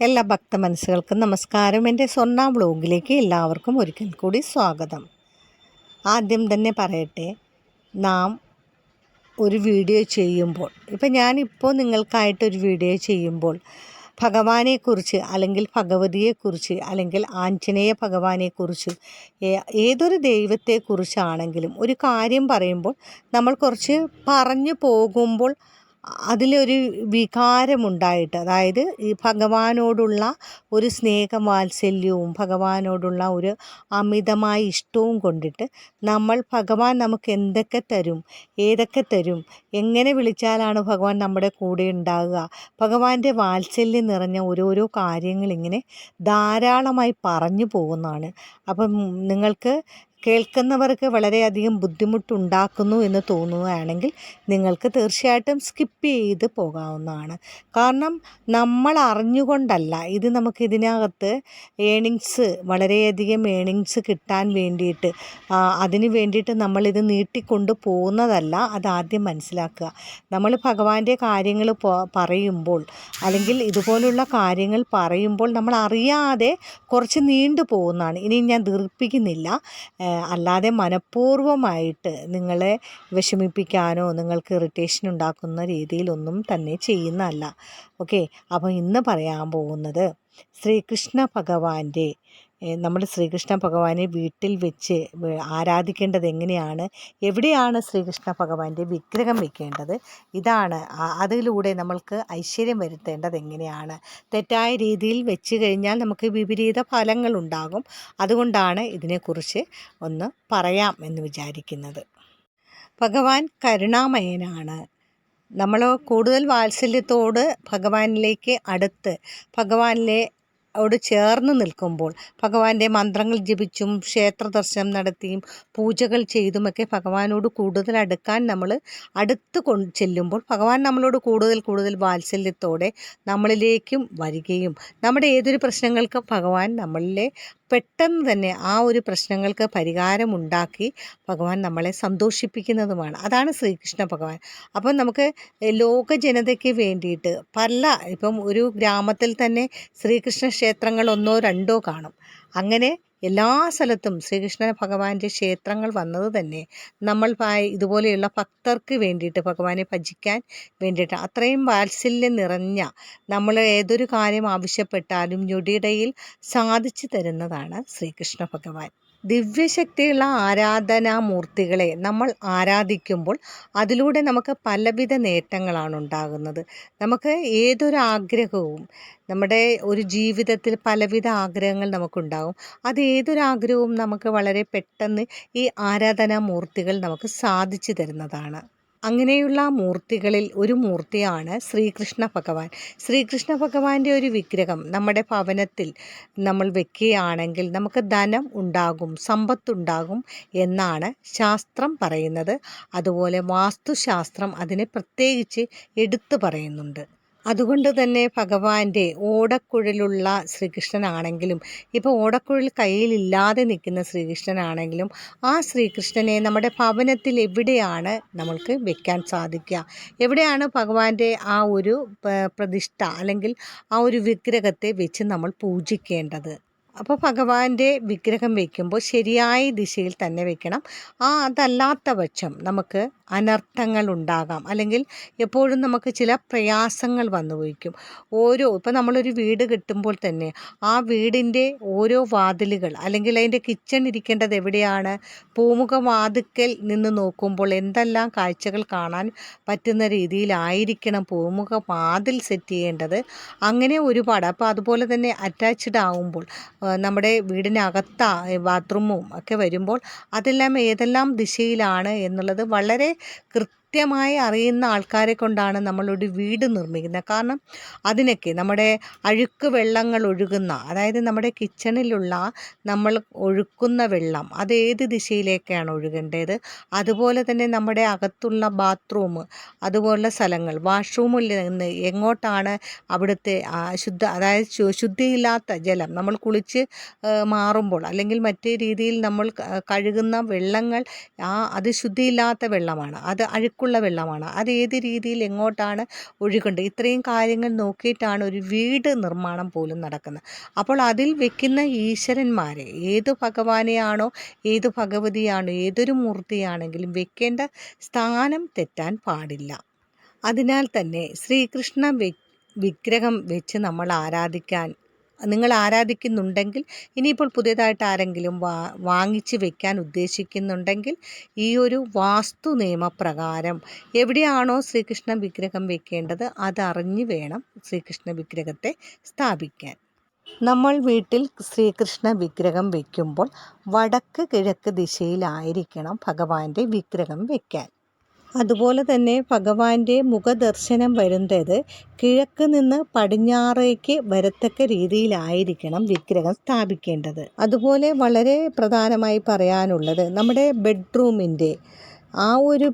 എല്ലാ ഭക്ത മനസ്സുകൾക്കും നമസ്കാരം. എന്റെ സ്വർണ ബ്ലോഗിലേക്ക് എല്ലാവർക്കും ഒരിക്കൽ കൂടി സ്വാഗതം. ആദ്യം തന്നെ പറയട്ടെ നാം ഒരു വീഡിയോ ചെയ്യുമ്പോൾ ഇപ്പം ഞാനിപ്പോൾ നിങ്ങൾക്കായിട്ടൊരു വീഡിയോ ചെയ്യുമ്പോൾ ഭഗവാനെക്കുറിച്ച് അല്ലെങ്കിൽ ഭഗവതിയെക്കുറിച്ച് അല്ലെങ്കിൽ ആഞ്ജനേയ ഭഗവാനെക്കുറിച്ച് ഏതൊരു ദൈവത്തെക്കുറിച്ചാണെങ്കിലും ഒരു കാര്യം പറയുമ്പോൾ നമ്മൾ കുറച്ച് പറഞ്ഞു പോകുമ്പോൾ അതിലൊരു വികാരമുണ്ടായിട്ട് അതായത് ഈ ഭഗവാനോടുള്ള ഒരു സ്നേഹവാത്സല്യവും ഭഗവാനോടുള്ള ഒരു അമിതമായ ഇഷ്ടവും കൊണ്ടിട്ട് നമ്മൾ ഭഗവാൻ നമുക്ക് എന്തൊക്കെ തരും ഏതൊക്കെ തരും എങ്ങനെ വിളിച്ചാലാണ് ഭഗവാൻ നമ്മുടെ കൂടെ ഉണ്ടാകുക ഭഗവാന്റെ വാത്സല്യം നിറഞ്ഞ ഓരോരോ കാര്യങ്ങൾ ഇങ്ങനെ ധാരാളമായി പറഞ്ഞു പോകുന്നതാണ്. അപ്പം നിങ്ങൾക്ക് കേൾക്കുന്നവർക്ക് വളരെയധികം ബുദ്ധിമുട്ടുണ്ടാക്കുന്നു എന്ന് തോന്നുകയാണെങ്കിൽ നിങ്ങൾക്ക് തീർച്ചയായിട്ടും സ്കിപ്പ് ചെയ്ത് പോകാവുന്നതാണ്. കാരണം നമ്മൾ അറിഞ്ഞുകൊണ്ടല്ല ഇത് നമുക്ക് ഇതിനകത്ത് ഏണിങ്സ് വളരെയധികം ഏണിങ്സ് കിട്ടാൻ വേണ്ടിയിട്ട് അതിന് വേണ്ടിയിട്ട് നമ്മളിത് നീട്ടിക്കൊണ്ട് പോകുന്നതല്ല അതാദ്യം മനസ്സിലാക്കുക. നമ്മൾ ഭഗവാന്റെ കാര്യങ്ങൾ പറയുമ്പോൾ അല്ലെങ്കിൽ ഇതുപോലുള്ള കാര്യങ്ങൾ പറയുമ്പോൾ നമ്മൾ അറിയാതെ കുറച്ച് നീണ്ടു പോകുന്നതാണ് ഇനി ഞാൻ ദീർഘിപ്പിക്കുന്നില്ല അല്ലാതെ മനഃപൂർവമായിട്ട് നിങ്ങളെ വിഷമിപ്പിക്കാനോ നിങ്ങൾക്ക് ഇറിറ്റേഷൻ ഉണ്ടാക്കുന്ന രീതിയിലൊന്നും തന്നെ ചെയ്യുന്നതല്ല. ഓക്കെ അപ്പോൾ ഇന്ന് പറയാൻ പോകുന്നത് ശ്രീകൃഷ്ണ ഭഗവാന്റെ ഏഹ് നമ്മൾ ശ്രീകൃഷ്ണ ഭഗവാനെ വീട്ടിൽ വെച്ച് ആരാധിക്കേണ്ടത് എങ്ങനെയാണ്? എവിടെയാണ് ശ്രീകൃഷ്ണ ഭഗവാന്റെ വിഗ്രഹം വെക്കേണ്ടത്? ഇതാണ് അതിലൂടെ നമ്മൾക്ക് ഐശ്വര്യം വരുത്തേണ്ടത് എങ്ങനെയാണ്? തെറ്റായ രീതിയിൽ വെച്ച് കഴിഞ്ഞാൽ നമുക്ക് വിപരീത ഫലങ്ങൾ ഉണ്ടാകും. അതുകൊണ്ടാണ് ഇതിനെക്കുറിച്ച് ഒന്ന് പറയാം എന്ന് വിചാരിക്കുന്നത്. ഭഗവാൻ കരുണാമയനാണ്. നമ്മൾ കൂടുതൽ വാത്സല്യത്തോട് ഭഗവാനിലേക്ക് അടുത്ത് ഭഗവാനിലെ ോട് ചേർന്ന് നിൽക്കുമ്പോൾ ഭഗവാന്റെ മന്ത്രങ്ങൾ ജപിച്ചും ക്ഷേത്ര ദർശനം നടത്തിയും പൂജകൾ ചെയ്തുമൊക്കെ ഭഗവാനോട് കൂടുതൽ അടുക്കാൻ നമ്മൾ അടുത്ത് കൊണ്ട് ചെല്ലുമ്പോൾ ഭഗവാൻ നമ്മളോട് കൂടുതൽ കൂടുതൽ വാത്സല്യത്തോടെ നമ്മളിലേക്കും വരികയും നമ്മുടെ ഏതൊരു പ്രശ്നങ്ങൾക്കും ഭഗവാൻ നമ്മളിലെ പെട്ടെന്ന് തന്നെ ആ ഒരു പ്രശ്നങ്ങൾക്ക് പരിഹാരമുണ്ടാക്കി ഭഗവാൻ നമ്മളെ സന്തോഷിപ്പിക്കുന്നതുമാണ്. അതാണ് ശ്രീകൃഷ്ണ ഭഗവാൻ. അപ്പം നമുക്ക് ലോക ജനതയ്ക്ക് വേണ്ടിയിട്ട് പല ഇപ്പം ഒരു ഗ്രാമത്തിൽ തന്നെ ശ്രീകൃഷ്ണ ക്ഷേത്രങ്ങൾ ഒന്നോ രണ്ടോ കാണും. അങ്ങനെ എല്ലാ സ്ഥലത്തും ശ്രീകൃഷ്ണ ഭഗവാന്റെ ക്ഷേത്രങ്ങൾ വന്നത് തന്നെ നമ്മൾ ഇതുപോലെയുള്ള ഭക്തർക്ക് വേണ്ടിയിട്ട് ഭഗവാനെ ഭജിക്കാൻ വേണ്ടിയിട്ട്. അത്രയും വാത്സല്യം നിറഞ്ഞ നമ്മൾ ഏതൊരു കാര്യം ആവശ്യപ്പെട്ടാലും ഞൊടിയിടയിൽ സാധിച്ചു തരുന്നതാണ് ശ്രീകൃഷ്ണ ഭഗവാൻ. ദിവ്യശക്തിയുള്ള ആരാധനാമൂർത്തികളെ നമ്മൾ ആരാധിക്കുമ്പോൾ അതിലൂടെ നമുക്ക് പലവിധ നേട്ടങ്ങളാണ് ഉണ്ടാകുന്നത്. നമുക്ക് ഏതൊരു ആഗ്രഹവും നമ്മുടെ ഒരു ജീവിതത്തിൽ പലവിധ ആഗ്രഹങ്ങൾ നമുക്കുണ്ടാകും. അത് ഏതൊരു ആഗ്രഹവും നമുക്ക് വളരെ പെട്ടെന്ന് ഈ ആരാധനാമൂർത്തികൾ നമുക്ക് സാധിച്ചു തരുന്നതാണ്. അങ്ങനെയുള്ള മൂർത്തികളിൽ ഒരു മൂർത്തിയാണ് ശ്രീകൃഷ്ണ ഭഗവാൻ. ശ്രീകൃഷ്ണ ഭഗവാന്റെ ഒരു വിഗ്രഹം നമ്മുടെ ഭവനത്തിൽ നമ്മൾ വെക്കുകയാണെങ്കിൽ നമുക്ക് ധനം ഉണ്ടാകും സമ്പത്തുണ്ടാകും എന്നാണ് ശാസ്ത്രം പറയുന്നത്. അതുപോലെ വാസ്തുശാസ്ത്രം അതിനെ പ്രത്യേകിച്ച് എടുത്തു പറയുന്നുണ്ട്. അതുകൊണ്ട് തന്നെ ഭഗവാന്റെ ഓടക്കുഴലുള്ള ശ്രീകൃഷ്ണനാണെങ്കിലും ഇപ്പോൾ ഓടക്കുഴൽ കയ്യിലില്ലാതെ നിൽക്കുന്ന ശ്രീകൃഷ്ണനാണെങ്കിലും ആ ശ്രീകൃഷ്ണനെ നമ്മുടെ ഭവനത്തിൽ എവിടെയാണ് നമ്മൾക്ക് വെക്കാൻ സാധിക്കുക? എവിടെയാണ് ഭഗവാന്റെ ആ ഒരു പ്രതിഷ്ഠ അല്ലെങ്കിൽ ആ ഒരു വിഗ്രഹത്തെ വെച്ച് നമ്മൾ പൂജിക്കേണ്ടത്? അപ്പോൾ ഭഗവാന്റെ വിഗ്രഹം വയ്ക്കുമ്പോൾ ശരിയായ ദിശയിൽ തന്നെ വെക്കണം. ആ അതല്ലാത്ത പക്ഷം നമുക്ക് അനർത്ഥങ്ങൾ ഉണ്ടാകാം. അല്ലെങ്കിൽ എപ്പോഴും നമുക്ക് ചില പ്രയാസങ്ങൾ വന്നു പോയിക്കും. ഓരോ ഇപ്പോൾ നമ്മളൊരു വീട് കിട്ടുമ്പോൾ തന്നെ ആ വീടിന്റെ ഓരോ വാതിലുകൾ അല്ലെങ്കിൽ അതിന്റെ കിച്ചൺ ഇരിക്കേണ്ടത് എവിടെയാണ്? പൂമുഖ വാതിക്കൽ നിന്ന് നോക്കുമ്പോൾ എന്തെല്ലാം കാഴ്ചകൾ കാണാൻ പറ്റുന്ന രീതിയിലായിരിക്കണം പൂമുഖ വാതിൽ സെറ്റ് ചെയ്യേണ്ടത്. അങ്ങനെ ഒരുപാട്. അപ്പോൾ അതുപോലെ തന്നെ അറ്റാച്ച്ഡ് ആവുമ്പോൾ ആ, നമ്മുടെ വീടിനകത്ത ബാത്റൂമും ഒക്കെ വരുമ്പോൾ അതെല്ലാം ഏതെല്ലാം ദിശയിലാണ് എന്നുള്ളത് വളരെ കൃത്യമായി അറിയുന്ന ആൾക്കാരെ കൊണ്ടാണ് നമ്മളൊരു വീട് നിർമ്മിക്കുന്നത്. കാരണം അതിനൊക്കെ നമ്മുടെ അഴുക്ക് വെള്ളങ്ങൾ ഒഴുകുന്ന അതായത് നമ്മുടെ കിച്ചണിലുള്ള നമ്മൾ ഒഴുക്കുന്ന വെള്ളം അത് ഏത് ദിശയിലേക്കാണ് ഒഴുകേണ്ടത്? അതുപോലെ തന്നെ നമ്മുടെ അകത്തുള്ള ബാത്റൂം അതുപോലുള്ള സ്ഥലങ്ങൾ വാഷ്റൂമിൽ നിന്ന് എങ്ങോട്ടാണ് അവിടുത്തെ ശുദ്ധ അതായത് ശുദ്ധിയില്ലാത്ത ജലം നമ്മൾ കുളിച്ച് മാറുമ്പോൾ അല്ലെങ്കിൽ മറ്റേ രീതിയിൽ നമ്മൾ കഴുകുന്ന വെള്ളങ്ങൾ ആ അത് ശുദ്ധിയില്ലാത്ത വെള്ളമാണ്. അത് അഴുക്കുള്ള ഒഴുക്കുള്ള വെള്ളമാണ്. അത് ഏത് രീതിയിൽ എങ്ങോട്ടാണ് ഒഴുകുന്നത് ഇത്രയും കാര്യങ്ങൾ നോക്കിയിട്ടാണ് ഒരു വീട് നിർമ്മാണം പോലും നടക്കുന്നത്. അപ്പോൾ അതിൽ വെക്കുന്ന ഈശ്വരന്മാരെ ഏത് ഭഗവാനെയാണോ ഏത് ഭഗവതിയാണോ ഏതൊരു മൂർത്തിയാണെങ്കിലും വെക്കേണ്ട സ്ഥാനം തെറ്റാൻ പാടില്ല. അതിനാൽ തന്നെ ശ്രീകൃഷ്ണ വിഗ്രഹം വെച്ച് നമ്മൾ ആരാധിക്കാൻ നിങ്ങൾ ആരാധിക്കുന്നുണ്ടെങ്കിൽ ഇനിയിപ്പോൾ പുതിയതായിട്ട് ആരെങ്കിലും വാ വാങ്ങിച്ച് വെക്കാൻ ഉദ്ദേശിക്കുന്നുണ്ടെങ്കിൽ ഈ ഒരു വാസ്തു നിയമപ്രകാരം എവിടെയാണോ ശ്രീകൃഷ്ണ വിഗ്രഹം വെക്കേണ്ടത് അതറിഞ്ഞ് വേണം ശ്രീകൃഷ്ണ വിഗ്രഹത്തെ സ്ഥാപിക്കാൻ. നമ്മൾ വീട്ടിൽ ശ്രീകൃഷ്ണ വിഗ്രഹം വയ്ക്കുമ്പോൾ വടക്ക് കിഴക്ക് ദിശയിലായിരിക്കണം ഭഗവാന്റെ വിഗ്രഹം വെക്കാൻ. അതുപോലെ തന്നെ ഭഗവാന്റെ മുഖദർശനം വരുന്നത് കിഴക്ക് നിന്ന് പടിഞ്ഞാറേക്ക് വരത്തക്ക രീതിയിലായിരിക്കണം വിഗ്രഹം സ്ഥാപിക്കേണ്ടത്. അതുപോലെ വളരെ പ്രധാനമായി പറയാനുള്ളത് നമ്മുടെ ബെഡ്റൂമിന്റെ ആ ഒരു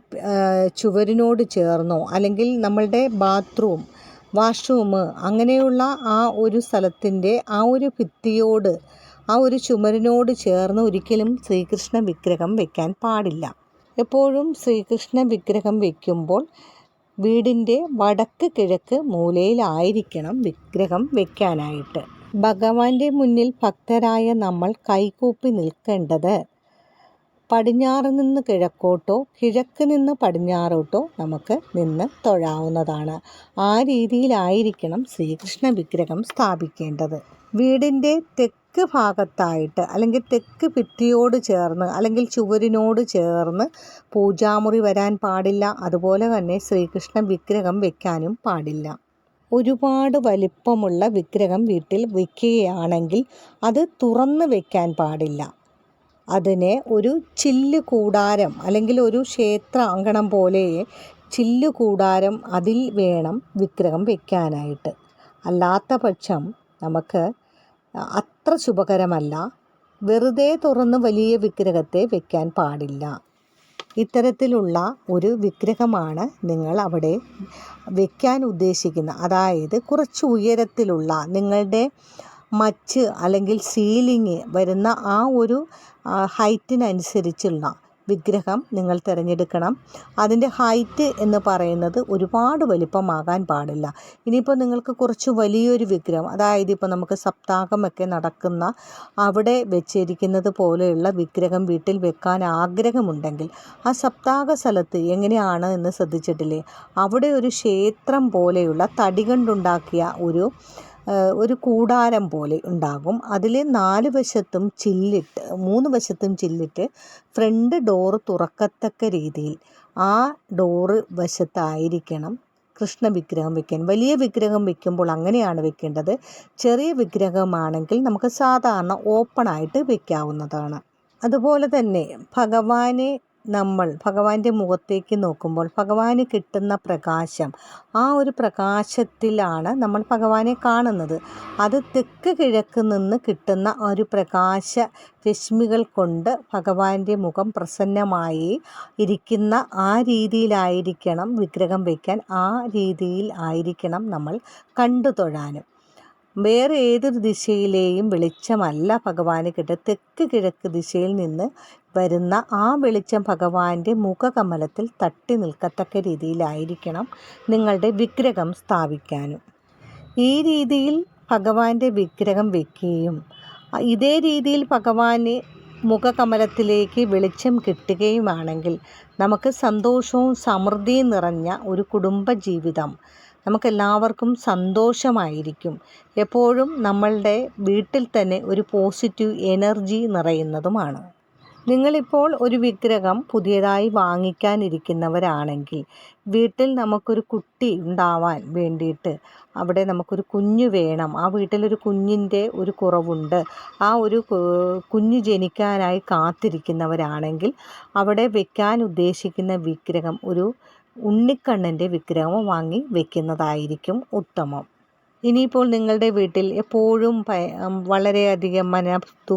ചുവരിനോട് ചേർന്നോ അല്ലെങ്കിൽ നമ്മളുടെ ബാത്റൂം വാഷ്റൂം അങ്ങനെയുള്ള ആ ഒരു സ്ഥലത്തിന്റെ ആ ഒരു ഭിത്തിയോട് ആ ഒരു ചുമരിനോട് ചേർന്ന് ഒരിക്കലും ശ്രീകൃഷ്ണ വിഗ്രഹം വെക്കാൻ പാടില്ല. എപ്പോഴും ശ്രീകൃഷ്ണ വിഗ്രഹം വയ്ക്കുമ്പോൾ വീടിന്റെ വടക്ക് കിഴക്ക് മൂലയിലായിരിക്കണം വിഗ്രഹം വയ്ക്കാനായിട്ട് ഭഗവാന്റെ മുന്നിൽ ഭക്തരായ നമ്മൾ കൈകൂപ്പി നിൽക്കേണ്ടത് പടിഞ്ഞാറ് നിന്ന് കിഴക്കോട്ടോ കിഴക്ക് നിന്ന് പടിഞ്ഞാറോട്ടോ നമുക്ക് നിന്ന് തൊഴാവുന്നതാണ്. ആ രീതിയിലായിരിക്കണം ശ്രീകൃഷ്ണ വിഗ്രഹം സ്ഥാപിക്കേണ്ടത്. വീടിന്റെ തെക്ക് ഭാഗത്തായിട്ട് അല്ലെങ്കിൽ തെക്ക് ഭിത്തിയോട് ചേർന്ന് അല്ലെങ്കിൽ ചുവരിനോട് ചേർന്ന് പൂജാമുറി വരാൻ പാടില്ല. അതുപോലെ തന്നെ ശ്രീകൃഷ്ണ വിഗ്രഹം വെക്കാനും പാടില്ല. ഒരുപാട് വലിപ്പമുള്ള വിഗ്രഹം വീട്ടിൽ വയ്ക്കുകയാണെങ്കിൽ അത് തുറന്ന് വെക്കാൻ പാടില്ല. അതിനെ ഒരു ചില്ല് കൂടാരം അല്ലെങ്കിൽ ഒരു ക്ഷേത്ര അങ്കണം പോലെ ചില്ല് കൂടാരം അതിൽ വേണം വിഗ്രഹം വെക്കാനായിട്ട്. അല്ലാത്ത പക്ഷം നമുക്ക് അത്ര ശുഭകരമല്ല. വെറുതെ തുറന്ന് വലിയ വിഗ്രഹത്തെ വെക്കാൻ പാടില്ല. ഇത്തരത്തിലുള്ള ഒരു വിഗ്രഹമാണ് നിങ്ങൾ അവിടെ വെക്കാൻ ഉദ്ദേശിക്കുന്ന അതായത് കുറച്ച് ഉയരത്തിലുള്ള നിങ്ങളുടെ മച്ച് അല്ലെങ്കിൽ സീലിംഗ് വരുന്ന ആ ഒരു ഹൈറ്റിനനുസരിച്ചുള്ള വിഗ്രഹം നിങ്ങൾ തിരഞ്ഞെടുക്കണം. അതിന്റെ ഹൈറ്റ് എന്ന് പറയുന്നത് ഒരുപാട് വലിപ്പമാകാൻ പാടില്ല. ഇനിയിപ്പോൾ നിങ്ങൾക്ക് കുറച്ച് വലിയൊരു വിഗ്രഹം അതായത് ഇപ്പോൾ നമുക്ക് സപ്താഹമൊക്കെ നടക്കുന്ന അവിടെ വെച്ചിരിക്കുന്നത് പോലെയുള്ള വിഗ്രഹം വീട്ടിൽ വെക്കാൻ ആഗ്രഹമുണ്ടെങ്കിൽ ആ സപ്താഹ സ്ഥലത്ത് എങ്ങനെയാണ് എന്ന് ശ്രദ്ധിച്ചിട്ടില്ലേ? അവിടെ ഒരു ക്ഷേത്രം പോലെയുള്ള തടി കൊണ്ടുണ്ടാക്കിയ ഒരു ഒരു കൂടാരം പോലെ ഉണ്ടാകും. അതിൽ നാല് വശത്തും ചില്ലിട്ട് മൂന്ന് വശത്തും ചില്ലിട്ട് ഫ്രണ്ട് ഡോറ് തുറക്കത്തക്ക രീതിയിൽ ആ ഡോറ് വശത്തായിരിക്കണം കൃഷ്ണ വിഗ്രഹം വെക്കാൻ. വലിയ വിഗ്രഹം വെക്കുമ്പോൾ അങ്ങനെയാണ് വെക്കേണ്ടത്. ചെറിയ വിഗ്രഹമാണെങ്കിൽ നമുക്ക് സാധാരണ ഓപ്പണായിട്ട് വെക്കാവുന്നതാണ്. അതുപോലെ തന്നെ ഭഗവാനെ നമ്മൾ ഭഗവാന്റെ മുഖത്തേക്ക് നോക്കുമ്പോൾ ഭഗവാന് കിട്ടുന്ന പ്രകാശം. ആ ഒരു പ്രകാശത്തിലാണ് നമ്മൾ ഭഗവാനെ കാണുന്നത്. അത് തെക്ക് കിഴക്ക് നിന്ന് കിട്ടുന്ന ഒരു പ്രകാശ രശ്മികൾ കൊണ്ട് ഭഗവാന്റെ മുഖം പ്രസന്നമായി ഇരിക്കുന്ന ആ രീതിയിലായിരിക്കണം വിഗ്രഹം വയ്ക്കാൻ ആ രീതിയിൽ ആയിരിക്കണം നമ്മൾ കണ്ടു തൊഴാനും. വേറെ ഏതൊരു ദിശയിലെയും വെളിച്ചമല്ല ഭഗവാന് കിട്ടുക. തെക്ക് കിഴക്ക് ദിശയിൽ നിന്ന് വരുന്ന ആ വെളിച്ചം ഭഗവാന്റെ മുഖകമലത്തിൽ തട്ടി നിൽക്കത്തക്ക രീതിയിലായിരിക്കണം നിങ്ങളുടെ വിഗ്രഹം സ്ഥാപിക്കാനും. ഈ രീതിയിൽ ഭഗവാന്റെ വിഗ്രഹം വെക്കുകയും ഇതേ രീതിയിൽ ഭഗവാന് മുഖകമലത്തിലേക്ക് വെളിച്ചം കിട്ടുകയുമാണെങ്കിൽ നമുക്ക് സന്തോഷവും സമൃദ്ധിയും നിറഞ്ഞ ഒരു കുടുംബ ജീവിതം നമുക്കെല്ലാവർക്കും സന്തോഷമായിരിക്കും. എപ്പോഴും നമ്മളുടെ വീട്ടിൽ തന്നെ ഒരു പോസിറ്റീവ് എനർജി നിറയുന്നതുമാണ്. നിങ്ങളിപ്പോൾ ഒരു വിഗ്രഹം പുതിയതായി വാങ്ങിക്കാനിരിക്കുന്നവരാണെങ്കിൽ വീട്ടിൽ നമുക്കൊരു കുട്ടി ഉണ്ടാവാൻ വേണ്ടിയിട്ട് അവിടെ നമുക്കൊരു കുഞ്ഞ് വേണം. ആ വീട്ടിലൊരു കുഞ്ഞിന്റെ ഒരു കുറവുണ്ട്. ആ ഒരു കുഞ്ഞു ജനിക്കാനായി കാത്തിരിക്കുന്നവരാണെങ്കിൽ അവിടെ വെക്കാൻ ഉദ്ദേശിക്കുന്ന വിഗ്രഹം ഒരു ഉണ്ണിക്കണ്ണന്റെ വിഗ്രഹം വാങ്ങി വെക്കുന്നതായിരിക്കും ഉത്തമം. ഇനിയിപ്പോൾ നിങ്ങളുടെ വീട്ടിൽ എപ്പോഴും വളരെയധികം മന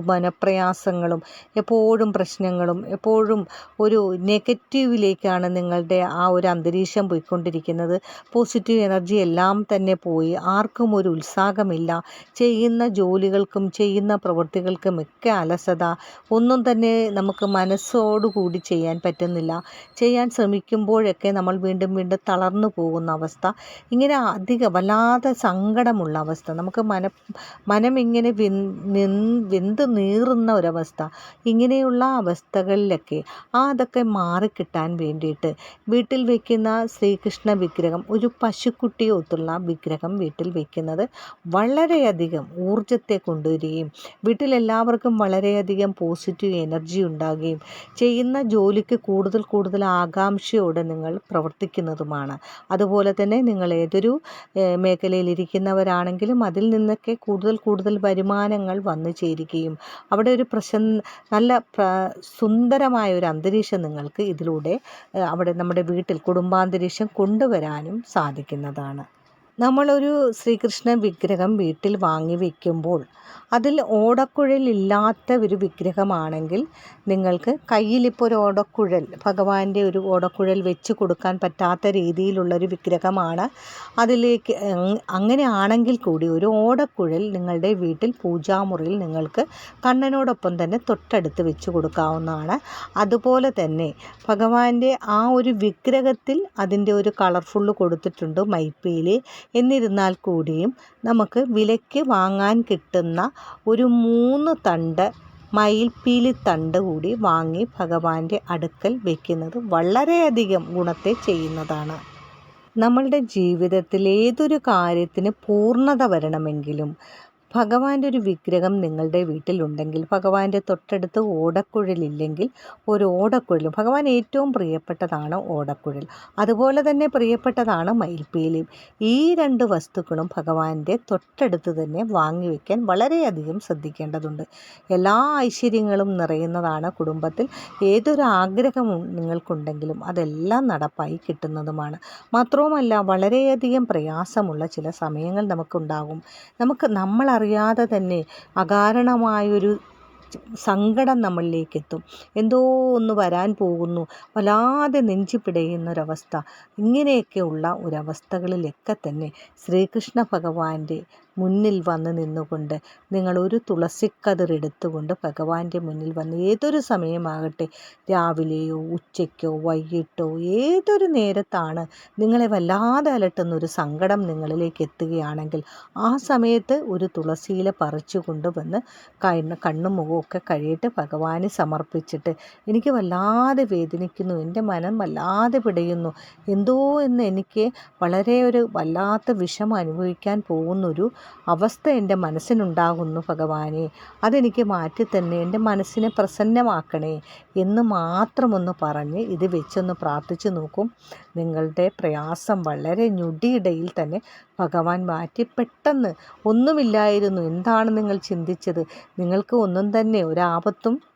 മനപ്രയാസങ്ങളും എപ്പോഴും പ്രശ്നങ്ങളും എപ്പോഴും ഒരു നെഗറ്റീവിലേക്കാണ് നിങ്ങളുടെ ആ ഒരു അന്തരീക്ഷം പോയിക്കൊണ്ടിരിക്കുന്നത്. പോസിറ്റീവ് എനർജി എല്ലാം തന്നെ പോയി. ആർക്കും ഒരു ഉത്സാഹമില്ല. ചെയ്യുന്ന ജോലികൾക്കും ചെയ്യുന്ന പ്രവൃത്തികൾക്കും ഒക്കെ അലസത. ഒന്നും തന്നെ നമുക്ക് മനസ്സോടുകൂടി ചെയ്യാൻ പറ്റുന്നില്ല. ചെയ്യാൻ ശ്രമിക്കുമ്പോഴൊക്കെ നമ്മൾ വീണ്ടും വീണ്ടും തളർന്നു പോകുന്ന അവസ്ഥ. ഇങ്ങനെ അധികം വല്ലാതെ സങ്കടമുള്ള അവസ്ഥ. നമുക്ക് മന മനമിങ്ങനെ വെന്ത് നീറുന്ന ഒരവസ്ഥ. ഇങ്ങനെയുള്ള അവസ്ഥകളിലൊക്കെ ആ അതൊക്കെ മാറിക്കിട്ടാൻ വേണ്ടിയിട്ട് വീട്ടിൽ വയ്ക്കുന്ന ശ്രീകൃഷ്ണ വിഗ്രഹം ഒരു പശുക്കുട്ടി പശുക്കുട്ടിയൊത്തുള്ള വിഗ്രഹം വീട്ടിൽ വയ്ക്കുന്നത് വളരെയധികം ഊർജത്തെ കൊണ്ടുവരികയും വീട്ടിലെല്ലാവർക്കും വളരെയധികം പോസിറ്റീവ് എനർജി ഉണ്ടാകുകയും ചെയ്യുന്ന ജോലിക്ക് കൂടുതൽ കൂടുതൽ ആകാംക്ഷയോടെ നിങ്ങൾ പ്രവർത്തിക്കുന്നതുമാണ്. അതുപോലെ തന്നെ നിങ്ങൾ ഏതൊരു മേഖലയിൽ ഇരിക്കുന്നവരാണെങ്കിലും അതിൽ നിന്നൊക്കെ കൂടുതൽ കൂടുതൽ വരുമാനങ്ങൾ വന്നു ചേരുകയും അവിടെ ഒരു പ്രശ നല്ല സുന്ദരമായ ഒരു അന്തരീക്ഷം നിങ്ങൾക്ക് ഇതിലൂടെ അവിടെ നമ്മുടെ വീട്ടിൽ കുടുംബാന്തരീക്ഷം കൊണ്ടുവരാനും സാധിക്കുന്നതാണ്. നമ്മളൊരു ശ്രീകൃഷ്ണ വിഗ്രഹം വീട്ടിൽ വാങ്ങി വയ്ക്കുമ്പോൾ അതിൽ ഓടക്കുഴലില്ലാത്ത ഒരു വിഗ്രഹമാണെങ്കിൽ നിങ്ങൾക്ക് കയ്യിലിപ്പോൾ ഒരു ഓടക്കുഴൽ ഭഗവാന്റെ ഒരു ഓടക്കുഴൽ വെച്ച് കൊടുക്കാൻ പറ്റാത്ത രീതിയിലുള്ളൊരു വിഗ്രഹമാണ് അതിലേക്ക് അങ്ങനെ ആണെങ്കിൽ കൂടി ഒരു ഓടക്കുഴൽ നിങ്ങളുടെ വീട്ടിൽ പൂജാമുറിയിൽ നിങ്ങൾക്ക് കണ്ണനോടൊപ്പം തന്നെ തൊട്ടടുത്ത് വെച്ച് കൊടുക്കാവുന്നതാണ്. അതുപോലെ തന്നെ ഭഗവാന്റെ ആ ഒരു വിഗ്രഹത്തിൽ അതിന്റെ ഒരു കളർഫുള്ള് കൊടുത്തിട്ടുണ്ട് മൈപ്പീലി. എന്നിരുന്നാൽ കൂടിയും നമുക്ക് വിലയ്ക്ക് വാങ്ങാൻ കിട്ടുന്ന ഒരു മൂന്ന് തണ്ട് മയിൽപ്പീലി തണ്ട് കൂടി വാങ്ങി ഭഗവാന്റെ അടുക്കൽ വയ്ക്കുന്നത് വളരെയധികം ഗുണത്തെ ചെയ്യുന്നതാണ്. നമ്മളുടെ ജീവിതത്തിൽ ഏതൊരു കാര്യത്തിന് പൂർണത വരണമെങ്കിലും ഭഗവാന്റെ ഒരു വിഗ്രഹം നിങ്ങളുടെ വീട്ടിലുണ്ടെങ്കിൽ ഭഗവാന്റെ തൊട്ടടുത്ത് ഓടക്കുഴലില്ലെങ്കിൽ ഒരു ഓടക്കുഴലും. ഭഗവാൻ ഏറ്റവും പ്രിയപ്പെട്ടതാണ് ഓടക്കുഴൽ. അതുപോലെ തന്നെ പ്രിയപ്പെട്ടതാണ് മയിൽപ്പീലിയും. ഈ രണ്ട് വസ്തുക്കളും ഭഗവാന്റെ തൊട്ടടുത്ത് തന്നെ വാങ്ങി വയ്ക്കാൻ വളരെയധികം ശ്രദ്ധിക്കേണ്ടതുണ്ട്. എല്ലാ ഐശ്വര്യങ്ങളും നിറയുന്നതാണ് കുടുംബത്തിൽ. ഏതൊരു ആഗ്രഹവും നിങ്ങൾക്കുണ്ടെങ്കിലും അതെല്ലാം നടപ്പായി കിട്ടുന്നതുമാണ്. മാത്രവുമല്ല വളരെയധികം പ്രയാസമുള്ള ചില സമയങ്ങൾ നമുക്കുണ്ടാകും. നമുക്ക് നമ്മളറിയാം അറിയാതെ തന്നെ അകാരണമായൊരു സങ്കടം നമ്മളിലേക്ക് എത്തും എന്തോ ഒന്ന് വരാൻ പോകുന്നു. വല്ലാതെ നെഞ്ചി പിടയുന്നൊരവസ്ഥ. ഇങ്ങനെയൊക്കെയുള്ള ഒരവസ്ഥകളിലൊക്കെ തന്നെ ശ്രീകൃഷ്ണ ഭഗവാന്റെ മുന്നിൽ വന്ന് നിന്നുകൊണ്ട് നിങ്ങൾ ഒരു തുളസിക്കതിർ എടുത്തുകൊണ്ട് ഭഗവാന്റെ മുന്നിൽ വന്ന് ഏതൊരു സമയമാകട്ടെ രാവിലെയോ ഉച്ചയ്ക്കോ വൈകിട്ടോ ഏതൊരു നേരത്താണ് നിങ്ങളെ വല്ലാതെ അലട്ടുന്ന ഒരു സങ്കടം നിങ്ങളിലേക്ക് എത്തുകയാണെങ്കിൽ ആ സമയത്ത് ഒരു തുളസിയില പറിച്ചു കൊണ്ടുവന്ന് കണ്ണ് കണ്ണും മുഖമൊക്കെ കഴിയിട്ട് ഭഗവാന് സമർപ്പിച്ചിട്ട് എനിക്ക് വല്ലാതെ വേദനിക്കുന്നു എന്റെ മനം വല്ലാതെ പിടയുന്നു എന്തോ എന്ന് എനിക്ക് വളരെ ഒരു വല്ലാത്ത വിഷം അനുഭവിക്കാൻ പോകുന്നൊരു അവസ്ഥ എന്റെ മനസ്സിനുണ്ടാകുന്നു ഭഗവാനെ. അതെനിക്ക് മാറ്റി തന്നെ എന്റെ മനസ്സിനെ പ്രസന്നമാക്കണേ എന്ന് മാത്രമൊന്ന് പറഞ്ഞ് ഇത് വെച്ചൊന്ന് പ്രാർത്ഥിച്ചു നോക്കും. നിങ്ങളുടെ പ്രയാസം വളരെ ഞൊടിയിടയിൽ തന്നെ ഭഗവാൻ മാറ്റി പെട്ടെന്ന് ഒന്നുമില്ലായിരുന്നു. എന്താണ് നിങ്ങൾ ചിന്തിച്ചത്? നിങ്ങൾക്ക് ഒന്നും തന്നെ ഒരാപത്തും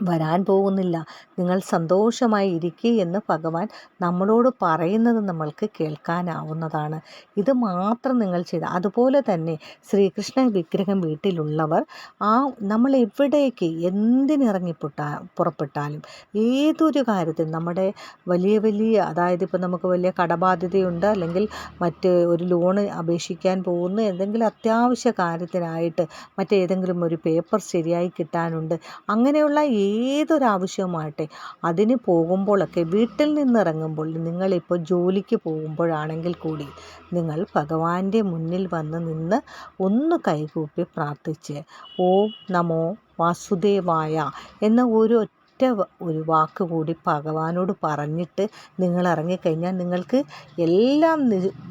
വരാൻ പോകുന്നില്ല. നിങ്ങൾ സന്തോഷമായി ഇരിക്കുക എന്ന് ഭഗവാൻ നമ്മളോട് പറയുന്നത് നമ്മൾക്ക് കേൾക്കാനാവുന്നതാണ്. ഇത് മാത്രം നിങ്ങൾ ചെയ്ത അതുപോലെ തന്നെ ശ്രീകൃഷ്ണ വിഗ്രഹം വീട്ടിലുള്ളവർ ആ നമ്മൾ എവിടേക്ക് എന്തിനിറങ്ങിപ്പെട്ടാ പുറപ്പെട്ടാലും ഏതൊരു കാര്യത്തിൽ നമ്മുടെ വലിയ വലിയ അതായത് ഇപ്പോൾ നമുക്ക് വലിയ കടബാധ്യതയുണ്ട് അല്ലെങ്കിൽ മറ്റ് ഒരു ലോണ് അപേക്ഷിക്കാൻ പോകുന്നു എന്തെങ്കിലും അത്യാവശ്യ കാര്യത്തിനായിട്ട് മറ്റേതെങ്കിലും ഒരു പേപ്പർ ശരിയായി കിട്ടാനുണ്ട്. അങ്ങനെയുള്ള ഏതൊരാവശ്യവുമാകട്ടെ അതിന് പോകുമ്പോഴൊക്കെ വീട്ടിൽ നിന്നിറങ്ങുമ്പോൾ നിങ്ങളിപ്പോൾ ജോലിക്ക് പോകുമ്പോഴാണെങ്കിൽ കൂടി നിങ്ങൾ ഭഗവാന്റെ മുന്നിൽ വന്ന് നിന്ന് ഒന്ന് കൈകൂപ്പി പ്രാർത്ഥിച്ച് ഓം നമോ വാസുദേവായ എന്ന ഒരു ഒറ്റ ഒരു വാക്ക് കൂടി ഭഗവാനോട് പറഞ്ഞിട്ട് നിങ്ങൾ ഇറങ്ങിക്കഴിഞ്ഞാൽ നിങ്ങൾക്ക് എല്ലാം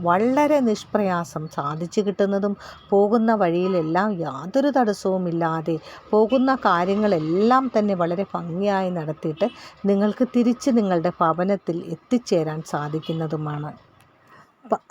വളരെ നിഷ്പ്രയാസം സാധിച്ചു കിട്ടുന്നതും പോകുന്ന വഴിയിലെല്ലാം യാതൊരു തടസ്സവുമില്ലാതെ പോകുന്ന കാര്യങ്ങളെല്ലാം തന്നെ വളരെ ഭംഗിയായി നടത്തിയിട്ട് നിങ്ങൾക്ക് തിരിച്ച് നിങ്ങളുടെ ഭവനത്തിൽ എത്തിച്ചേരാൻ സാധിക്കുന്നതുമാണ്.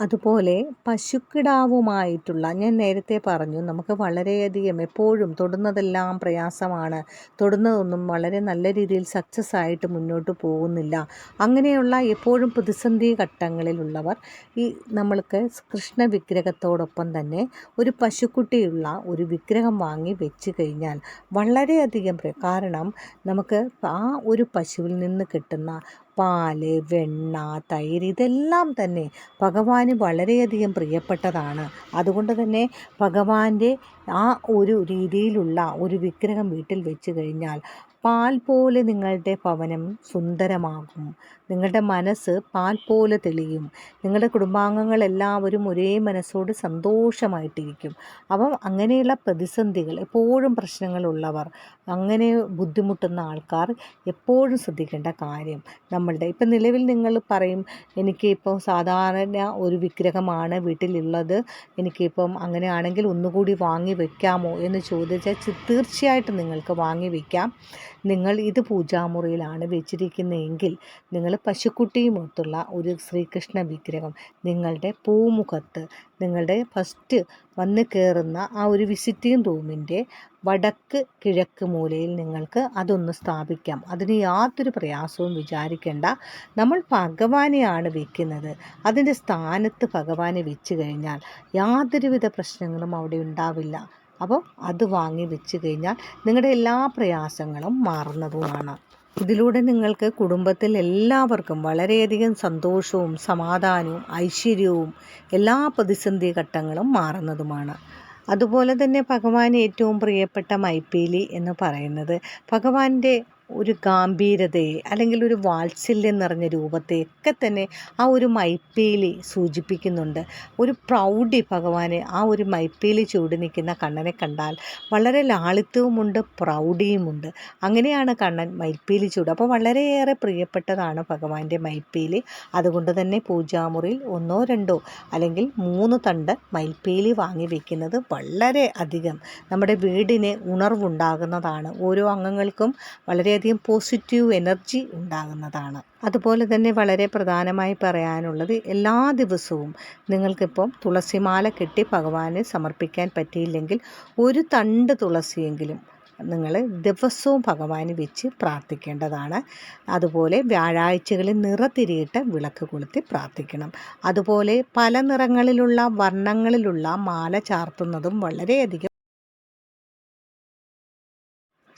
അതുപോലെ പശുക്കിടാവുമായിട്ടുള്ള ഞാൻ നേരത്തെ പറഞ്ഞു നമുക്ക് വളരെയധികം എപ്പോഴും തൊടുന്നതെല്ലാം പ്രയാസമാണ്. തൊടുന്നതൊന്നും വളരെ നല്ല രീതിയിൽ സക്സസ് ആയിട്ട് മുന്നോട്ട് പോകുന്നില്ല. അങ്ങനെയുള്ള എപ്പോഴും പ്രതിസന്ധി ഘട്ടങ്ങളിലുള്ളവർ ഈ നമ്മൾക്ക് കൃഷ്ണ വിഗ്രഹത്തോടൊപ്പം തന്നെ ഒരു പശുക്കുട്ടിയുള്ള ഒരു വിഗ്രഹം വാങ്ങി വെച്ച് കഴിഞ്ഞാൽ വളരെയധികം കാരണം നമുക്ക് ആ ഒരു പശുവിൽ നിന്ന് കിട്ടുന്ന പാൽ വെണ്ണ തൈര് ഇതെല്ലാം തന്നെ ഭഗവാന് വളരെയധികം പ്രിയപ്പെട്ടതാണ്. അതുകൊണ്ട് തന്നെ ഭഗവാന്റെ ആ ഒരു രീതിയിലുള്ള ഒരു വിഗ്രഹം വീട്ടിൽ വെച്ച് കഴിഞ്ഞാൽ പാൽ പോലെ നിങ്ങളുടെ ഭവനം സുന്ദരമാകും. നിങ്ങളുടെ മനസ്സ് പാൽ പോലെ തെളിയും. നിങ്ങളുടെ കുടുംബാംഗങ്ങൾ എല്ലാവരും ഒരേ മനസ്സോട് സന്തോഷമായിട്ടിരിക്കും. അപ്പം അങ്ങനെയുള്ള പ്രതിസന്ധികൾ എപ്പോഴും പ്രശ്നങ്ങളുള്ളവർ അങ്ങനെ ബുദ്ധിമുട്ടുന്ന ആൾക്കാർ എപ്പോഴും ശ്രദ്ധിക്കേണ്ട കാര്യം നമ്മളുടെ. ഇപ്പം നിലവിൽ നിങ്ങൾ പറയും എനിക്ക് ഇപ്പോൾ സാധാരണ ഒരു വിഗ്രഹമാണ് വീട്ടിലുള്ളത്. എനിക്കിപ്പം അങ്ങനെയാണെങ്കിൽ ഒന്നുകൂടി വാങ്ങി വെക്കാമോ? എന്ന് ചോദിച്ചാൽ തീർച്ചയായിട്ടും നിങ്ങൾക്ക് വാങ്ങി വെക്കാം. നിങ്ങൾ ഇത് പൂജാമുറിയിലാണ് വെച്ചിരിക്കുന്നതെങ്കിൽ നിങ്ങൾ പശുക്കുട്ടിയുമൊത്തുള്ള ഒരു ശ്രീകൃഷ്ണ വിഗ്രഹം നിങ്ങളുടെ പൂമുഖത്ത് നിങ്ങളുടെ ഫസ്റ്റ് വന്ന് കയറുന്ന ആ ഒരു വിസിറ്റിംഗ് റൂമിന്റെ വടക്ക് കിഴക്ക് മൂലയിൽ നിങ്ങൾക്ക് അതൊന്ന് സ്ഥാപിക്കാം. അതിന് യാതൊരു പ്രയാസവും വിചാരിക്കേണ്ട. നമ്മൾ ഭഗവാനെയാണ് വെക്കുന്നത്. അതിന്റെ സ്ഥാനത്ത് ഭഗവാനെ വെച്ച് കഴിഞ്ഞാൽ യാതൊരുവിധ പ്രശ്നങ്ങളും അവിടെ ഉണ്ടാവില്ല. അപ്പോൾ അത് വാങ്ങി വെച്ച് കഴിഞ്ഞാൽ നിങ്ങളുടെ എല്ലാ പ്രയാസങ്ങളും മാറുന്നതുമാണ്. ഇതിലൂടെ നിങ്ങൾക്ക് കുടുംബത്തിൽ എല്ലാവർക്കും വളരെയധികം സന്തോഷവും സമാധാനവും ഐശ്വര്യവും എല്ലാ പ്രതിസന്ധി ഘട്ടങ്ങളും മാറുന്നതുമാണ്. അതുപോലെ തന്നെ ഭഗവാൻ ഏറ്റവും പ്രിയപ്പെട്ട മൈപ്പീലി എന്ന് പറയുന്നത് ഭഗവാന്റെ ഒരു ഗാംഭീര്യതയെ അല്ലെങ്കിൽ ഒരു വാത്സല്യം നിറഞ്ഞ രൂപത്തെ ഒക്കെ തന്നെ ആ ഒരു മൈപ്പേലി സൂചിപ്പിക്കുന്നുണ്ട്. ഒരു പ്രൗഢി ഭഗവാനെ ആ ഒരു മൈപ്പേലി ചൂടി നിൽക്കുന്ന കണ്ണനെ കണ്ടാൽ വളരെ ലാളിത്യവുമുണ്ട് പ്രൗഢിയുമുണ്ട്. അങ്ങനെയാണ് കണ്ണൻ മൈപ്പേലി ചൂട് അപ്പോൾ വളരെയേറെ പ്രിയപ്പെട്ടതാണ് ഭഗവാന്റെ മൈപ്പേലി. അതുകൊണ്ട് തന്നെ പൂജാമുറിയിൽ ഒന്നോ രണ്ടോ അല്ലെങ്കിൽ മൂന്ന് തണ്ട് മൈപ്പേലി വാങ്ങി വെക്കുന്നത് വളരെ അധികം നമ്മുടെ വീടിന് ഉണർവുണ്ടാകുന്നതാണ്. ഓരോ അംഗങ്ങൾക്കും വളരെയധികം പോസിറ്റീവ് എനർജി ഉണ്ടാകുന്നതാണ്. അതുപോലെ തന്നെ വളരെ പ്രധാനമായി പറയാനുള്ളത് എല്ലാ ദിവസവും നിങ്ങൾക്കിപ്പം തുളസിമാല കെട്ടി ഭഗവാന് സമർപ്പിക്കാൻ പറ്റിയില്ലെങ്കിൽ ഒരു തണ്ട് തുളസിയെങ്കിലും നിങ്ങൾ ദിവസവും ഭഗവാന് വെച്ച് പ്രാർത്ഥിക്കേണ്ടതാണ്. അതുപോലെ വ്യാഴാഴ്ചകളിൽ നിറത്തിരിയിട്ട് വിളക്ക് കൊളുത്തി പ്രാർത്ഥിക്കണം. അതുപോലെ പല നിറങ്ങളിലുള്ള വർണങ്ങളിലുള്ള മാല ചാർത്തുന്നതും വളരെയധികം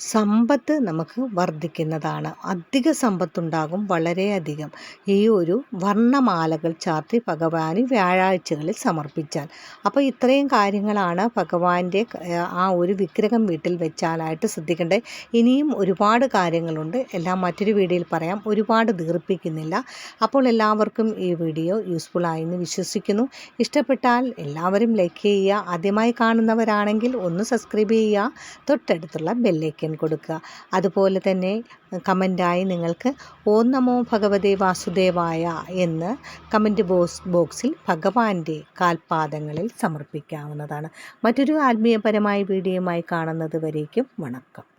സമ്പത്ത് നമുക്ക് വർദ്ധിക്കുന്നതാണ്. അധിക സമ്പത്തുണ്ടാകും വളരെയധികം. ഈ ഒരു വർണമാലകൾ ചാർത്തി ഭഗവാന് വ്യാഴാഴ്ചകളിൽ സമർപ്പിച്ചാൽ. അപ്പോൾ ഇത്രയും കാര്യങ്ങളാണ് ഭഗവാന്റെ ആ ഒരു വിഗ്രഹം വീട്ടിൽ വെച്ചാലായിട്ട് ശ്രദ്ധിക്കേണ്ടത്. ഇനിയും ഒരുപാട് കാര്യങ്ങളുണ്ട്. എല്ലാം മറ്റൊരു വീഡിയോയിൽ പറയാം. ഒരുപാട് ദീർപ്പിക്കുന്നില്ല. അപ്പോൾ എല്ലാവർക്കും ഈ വീഡിയോ യൂസ്ഫുൾ ആയെന്ന് വിശ്വസിക്കുന്നു. ഇഷ്ടപ്പെട്ടാൽ എല്ലാവരും ലൈക്ക് ചെയ്യുക. ആദ്യമായി കാണുന്നവരാണെങ്കിൽ ഒന്ന് സബ്സ്ക്രൈബ് ചെയ്യുക. തൊട്ടടുത്തുള്ള കൊടുക്കുക. അതുപോലെ തന്നെ കമന്റായി നിങ്ങൾക്ക് ഓം നമോ ഭഗവതേ വാസുദേവായ എന്ന് കമന്റ് ബോക്സ് ബോക്സിൽ ഭഗവാന്റെ കാൽപാദങ്ങളിൽ സമർപ്പിക്കാവുന്നതാണ്. മറ്റൊരു ആത്മീയപരമായ വീഡിയോയുമായി കാണുന്നത് വരേക്കും. വണക്കം.